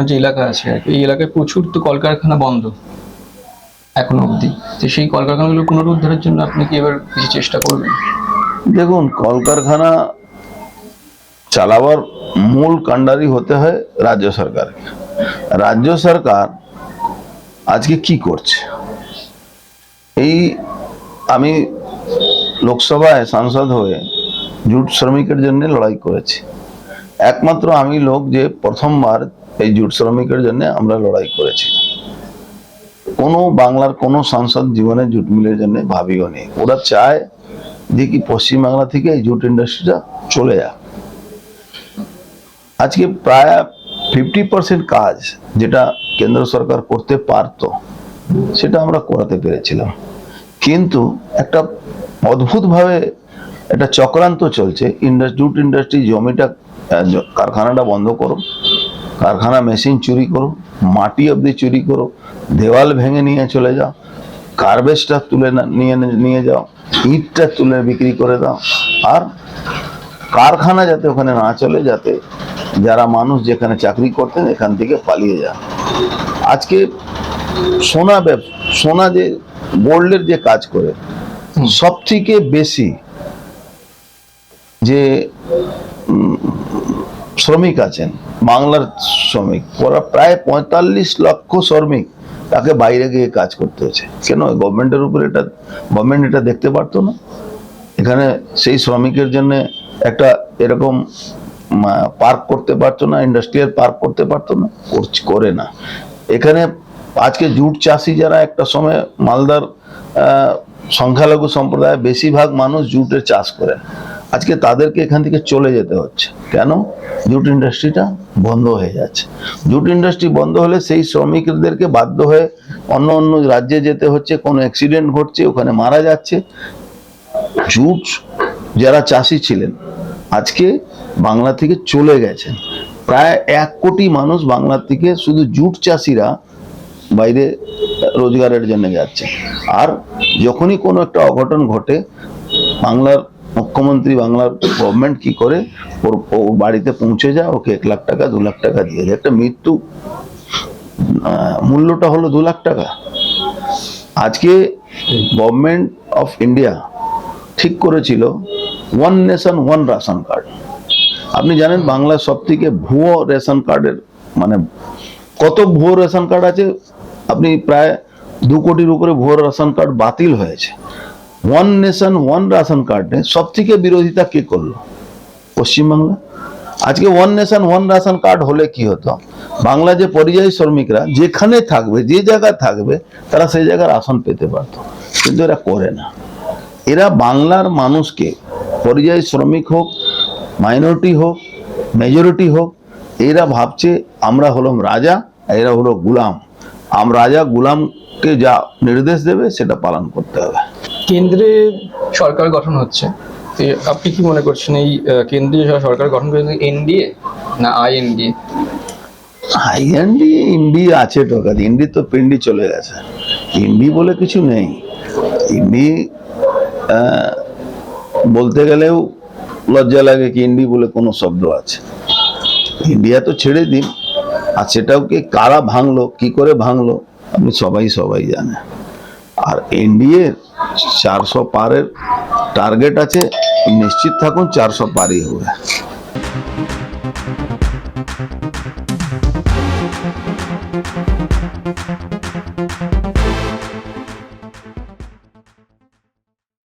আপনার যে এলাকা আছে আর এই এলাকায় প্রচুর তো কলকারখানা বন্ধ এখনও অবধি। তো সেই কলকারখানাগুলো পুনরুদ্ধারের জন্য আপনি কি এবার কিছু চেষ্টা করবেন? দেখুন, কলকারখানা চালাবার মূল কাণ্ডারি হতে হয় রাজ্য সরকারকে। রাজ্য সরকার আজকে কি করছে? এই আমি লোকসভায় সাংসদ হয়ে জুট শ্রমিকের জন্য লড়াই করেছি। একমাত্র আমি লোক যে প্রথমবার এই জুট শ্রমিকের জন্য আমরা লড়াই করেছি। কোনো বাংলার কোনো সাংসদ জীবনে জুট মিলের জন্য ভাবিও নেই। ওরা চায় যে কি পশ্চিমবাংলা থেকে এই জুট ইন্ডাস্ট্রিটা চলে যাক। আজকে প্রায় ফিফটি পার্সেন্ট কাজ যেটা কেন্দ্র সরকার করতে পারতো, সেটা আমরা করাতে পেরেছিলাম। কিন্তু একটা অদ্ভুতভাবে একটা চক্রান্ত চলছে। ইন্ডাস, জুট ইন্ডাস্ট্রি জমিটা কারখানাটা বন্ধ করো কারখানা মেশিন চুরি করো মাটি অবধি চুরি করো দেওয়াল ভেঙে নিয়ে চলে যাও গার্বেজটা তুলে নিয়ে নিয়ে যাও ইটটা তুলে বিক্রি করে দাও। আর কারখানা যাতে ওখানে না চলে যাতে যারা মানুষ যেখানে চাকরি করতেন এখান থেকে পালিয়ে যান। আজকে সোনা ব্যব সোনা যে গোল্ডের যে কাজ করে সব থেকে বেশি যে শ্রমিক আছেন বাংলার শ্রমিক, ওরা প্রায় পঁয়তাল্লিশ লক্ষ শ্রমিক তাকে বাইরে গিয়ে কাজ করতে হয়েছে। কেন? গভর্নমেন্টের উপরে এটা, গভর্নমেন্ট এটা দেখতে পারতো না। এখানে সেই শ্রমিকের জন্য একটা এরকম পার্ক করতে পারতো না, ইন্ডাস্ট্রিয়াল পার্ক করতে পারতো না করে না। এখানে আজকে জুট চাষি যারা একটা সময় মালদার সংখ্যালঘু সম্প্রদায় বেশিরভাগ মানুষ জুটের চাষ করেন আজকে তাদেরকে এখান থেকে চলে যেতে হচ্ছে। কেন? জুট ইন্ডাস্ট্রিটা বন্ধ হয়ে যাচ্ছে। জুট ইন্ডাস্ট্রি বন্ধ হলে সেই শ্রমিকদেরকে বাধ্য হয়ে অন্য অন্য রাজ্যে যেতে হচ্ছে, কোনো অ্যাক্সিডেন্ট ঘটছে, ওখানে মারা যাচ্ছে। জুট যারা চাষি ছিলেন, আজকে বাংলা থেকে চলে গেছেন। প্রায় এক কোটি মানুষ বাংলা থেকে শুধু জুট চাষিরা বাইরে রোজগারের জন্য যাচ্ছে। আর যখনই কোনো একটা অঘটন ঘটে, বাংলার মুখ্যমন্ত্রী বাংলার গভর্নমেন্ট কি করে? ওর ওর বাড়িতে পৌঁছে যায়, ওকে এক লাখ টাকা, দু লাখ টাকা দিয়ে দেয়। একটা মৃত্যু মূল্যটা হলো দু লাখ টাকা। আজকে গভর্নমেন্ট অফ ইন্ডিয়া ঠিক করেছিল one nation one ration card আপনি জানেন বাংলার সব থেকে ভুয়ো রেশন কার্ডের মানে কত ভুয়ো রেশন কার্ড আছে? আপনি প্রায় দু কোটির উপরে ভুয়ো রেশন কার্ড বাতিল হয়েছে। ওয়ান নেশন ওয়ান রেশন কার্ডে সব থেকে বিরোধিতা কে করল? পশ্চিমবাংলা? আজকে one nation one ration card হলে কি হতো? বাংলা যে পরিযায়ী শ্রমিকরা যেখানে থাকবে, যে জায়গায় থাকবে, তারা সেই জায়গার আসন পেতে পারতো। কিন্তু এরা করে না। এরা বাংলার মানুষকে, পরিযায়ী শ্রমিক হোক মাইনরিটি হোক মেজরিটি হোক, এরা ভাবছে আমরা হলাম রাজা, এরা হলো গুলাম। আম রাজা গুলামকে যা নির্দেশ দেবে, সেটা পালন করতে হবে। কেন্দ্রে সরকার গঠন হচ্ছে। আপনি কি মনে করছেন এই কেন্দ্রীয় সরকার গঠন করেছে এনডিএ না আইএনডিএ আইএনডি ইন্ডি আছে টোকা ইন্ডি তো পিন্ডি চলে গেছে। ইন্ডি বলে কিছু নেই। ইন্ডি বলতে গেলেও লজ্জা লাগে কি ইন্ডি বলে কোনো শব্দ আছে। ইন্ডিয়া তো ছেড়ে দিন। আর সেটাও কি কারা ভাঙলো, কি করে ভাঙলো, আপনি সবাই সবাই জানে আর এনডিএ চারশো পারের টার্গেট আছে। নিশ্চিত থাকুন চারশো পারই হবে।